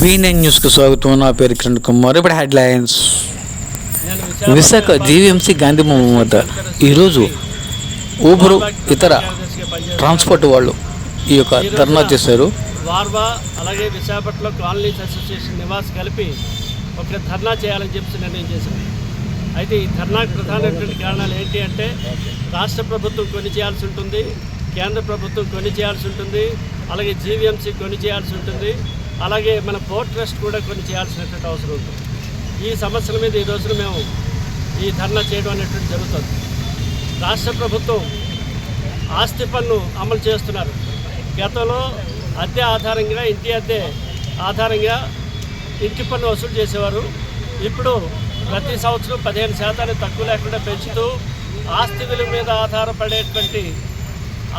వి న్యూస్కు స్వాగతం. నా పేరు కిరణ్ కుమార్. ఇప్పుడు హెడ్లైన్స్. విశాఖ జీవీఎంసీ గాంధీ భవన్ వద్ద ఈరోజు ఊబరు ఇతర ట్రాన్స్పోర్ట్ వాళ్ళు ఈ యొక్క ధర్నా చేశారు. వార్వా అలాగే విశాఖపట్నం కాలనీస్ అసోసియేషన్ నివాస్ కలిపి ఒక ధర్నా చేయాలని చెప్పి నిర్ణయం చేశాను అయితే ఈ ధర్నాకు ప్రధానమైనటువంటి కారణాలు ఏంటి అంటే రాష్ట్ర ప్రభుత్వం కొని చేయాల్సి ఉంటుంది కేంద్ర ప్రభుత్వం కొని చేయాల్సి ఉంటుంది అలాగే జీవీఎంసీ కొని చేయాల్సి ఉంటుంది అలాగే మన పోర్ట్ ట్రస్ట్ కూడా కొని చేయాల్సినటువంటి అవసరం ఉంటుంది. ఈ సమస్యల మీద ఈ రోజున మేము ఈ ధర్నా చేయడం అనేటువంటి జరుగుతుంది. రాష్ట్ర ప్రభుత్వం ఆస్తి పన్ను అమలు చేస్తున్నారు. గతంలో అద్దె ఆధారంగా ఇంటి అద్దె ఆధారంగా ఇంటి పన్ను వసూలు చేసేవారు. ఇప్పుడు ప్రతి సంవత్సరం పదిహేను శాతాన్ని తక్కువ లేకుండా పెంచుతూ ఆస్తి విలువ మీద ఆధారపడేటువంటి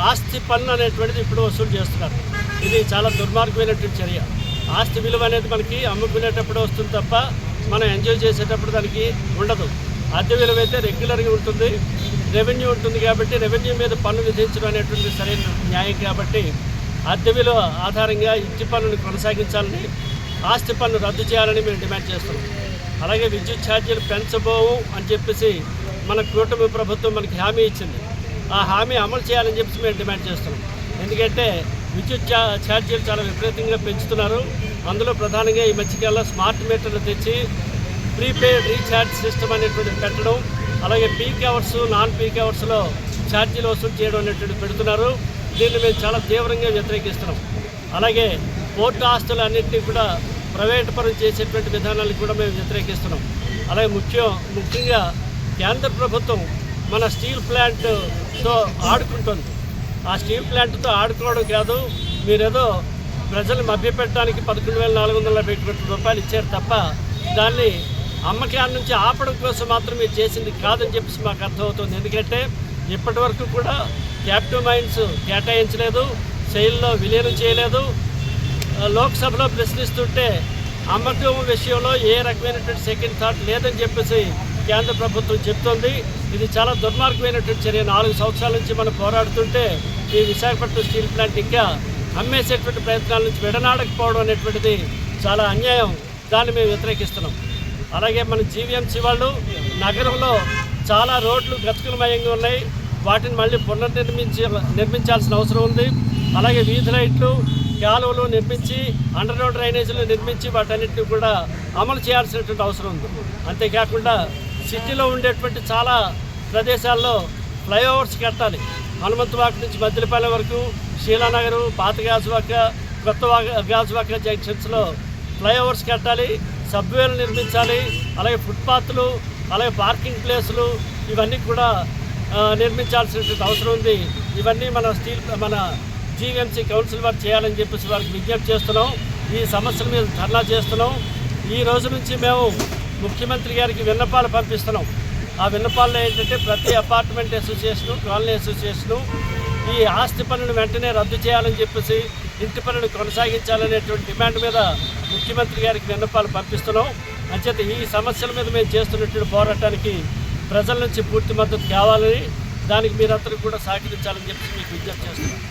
ఆస్తి పన్ను అనేటువంటిది ఇప్పుడు వసూలు చేస్తున్నారు. ఇది చాలా దుర్మార్గమైనటువంటి చర్య. ఆస్తి విలువ అనేది మనకి అమ్ముకునేటప్పుడు వస్తుంది తప్ప మనం ఎంజాయ్ చేసేటప్పుడు దానికి ఉండదు. అద్దె విలువ అయితే రెగ్యులర్గా ఉంటుంది. రెవెన్యూ ఉంటుంది కాబట్టి రెవెన్యూ మీద పన్ను విధించడం అనేటువంటి సరైన న్యాయం కాబట్టి అద్దె విలువ ఆధారంగా ఇంటి పన్నును కొనసాగించాలని ఆస్తి పన్ను రద్దు చేయాలని మేము డిమాండ్ చేస్తున్నాం. అలాగే విద్యుత్ ఛార్జీలు పెంచబోవు అని చెప్పేసి మన కూటమి ప్రభుత్వం మనకి హామీ ఇచ్చింది. ఆ హామీ అమలు చేయాలని చెప్పేసి మేము డిమాండ్ చేస్తున్నాం. ఎందుకంటే విద్యుత్ ఛార్జీలు చాలా విపరీతంగా పెంచుతున్నారు. అందులో ప్రధానంగా ఈ మధ్యకాలంలో స్మార్ట్ మీటర్లు తెచ్చి ప్రీపెయిడ్ రీఛార్జ్ సిస్టమ్ అనేటువంటిది పెట్టడం అలాగే పీక్ అవర్స్ నాన్ పీక్ అవర్స్లో ఛార్జీలు వసూలు చేయడం అనేటువంటిది పెడుతున్నారు. దీన్ని మేము చాలా తీవ్రంగా వ్యతిరేకిస్తున్నాం. అలాగే కోర్టు ఆస్తులు అన్నింటినీ కూడా ప్రైవేట్ పరం చేసేటువంటి విధానాలను కూడా మేము వ్యతిరేకిస్తున్నాం. అలాగే ముఖ్యం ముఖ్యంగా కేంద్ర ప్రభుత్వం మన స్టీల్ ప్లాంట్తో ఆడుకుంటుంది. ఆ స్టీల్ ప్లాంట్తో ఆడుకోవడం కాదు మీరేదో ప్రజలు మభ్యపెట్టడానికి పదకొండు వేల నాలుగు వందల నలభై కోట్ల రూపాయలు ఇచ్చారు తప్ప దాన్ని అమ్మకాల నుంచి ఆపడం కోసం మాత్రం మీరు చేసింది కాదని చెప్పేసి మాకు అర్థమవుతుంది. ఎందుకంటే ఇప్పటి వరకు కూడా క్యాపిటల్ మైన్స్ కేటాయించలేదు సెయిల్లో విలీనం చేయలేదు లోక్సభలో ప్రశ్నిస్తుంటే అమ్మకం విషయంలో ఏ రకమైనటువంటి సెకండ్ థాట్ లేదని చెప్పేసి కేంద్ర ప్రభుత్వం చెప్తోంది. ఇది చాలా దుర్మార్గమైనటువంటి చర్య. నాలుగు సంవత్సరాల నుంచి మనం పోరాడుతుంటే ఈ విశాఖపట్నం స్టీల్ ప్లాంట్ ఇంకా అమ్మేసేటువంటి ప్రయత్నాల నుంచి విడనాడకపోవడం అనేటువంటిది చాలా అన్యాయం. దాన్ని మేము వ్యతిరేకిస్తున్నాం. అలాగే మన జీవీఎంసీ వాళ్ళు నగరంలో చాలా రోడ్లు గతుకులమయంగా ఉన్నాయి. వాటిని మళ్ళీ పునర్నిర్మించి నిర్మించాల్సిన అవసరం ఉంది. అలాగే వీధి లైట్లు కాలువలు నిర్మించి అండర్ గ్రౌండ్ డ్రైనేజీలు నిర్మించి వాటన్నిటిని కూడా అమలు చేయాల్సినటువంటి అవసరం ఉంది. అంతేకాకుండా సిటీలో ఉండేటువంటి చాలా ప్రదేశాల్లో ఫ్లైఓవర్స్ కట్టాలి. హనుమంతవాక నుంచి మద్దిలపల్లె వరకు శీలానగర్ పాత గాజువాక కొత్త గాజువాక జంక్షన్స్లో ఫ్లైఓవర్స్ కట్టాలి సబ్వేలు నిర్మించాలి అలాగే ఫుట్పాత్లు అలాగే పార్కింగ్ ప్లేసులు ఇవన్నీ కూడా నిర్మించాల్సినటువంటి అవసరం ఉంది. ఇవన్నీ మన స్టీల్ మన జీవీఎంసీ కౌన్సిల్ వారు చేయాలని చెప్పేసి వారికి విజ్ఞప్తి చేస్తున్నాం. ఈ సమస్యల మీద ధర్నా చేస్తున్నాం. ఈ రోజు నుంచి మేము ముఖ్యమంత్రి గారికి విన్నపాలు పంపిస్తున్నాం. ఆ విన్నపాల్లో ఏంటంటే ప్రతి అపార్ట్మెంట్ అసోసియేషను కాలనీ అసోసియేషను ఈ ఆస్తి పనులను వెంటనే రద్దు చేయాలని చెప్పేసి ఇంటి పనులు కొనసాగించాలనేటువంటి డిమాండ్ మీద ముఖ్యమంత్రి గారికి విన్నపాలు పంపిస్తున్నాం. అంచేత ఈ సమస్యల మీద మేము చేస్తున్నటువంటి పోరాటానికి ప్రజల నుంచి పూర్తి మద్దతు కావాలని దానికి మీరందరూ కూడా సహకరించాలని చెప్పి మీకు విజ్ఞప్తి చేస్తున్నాం.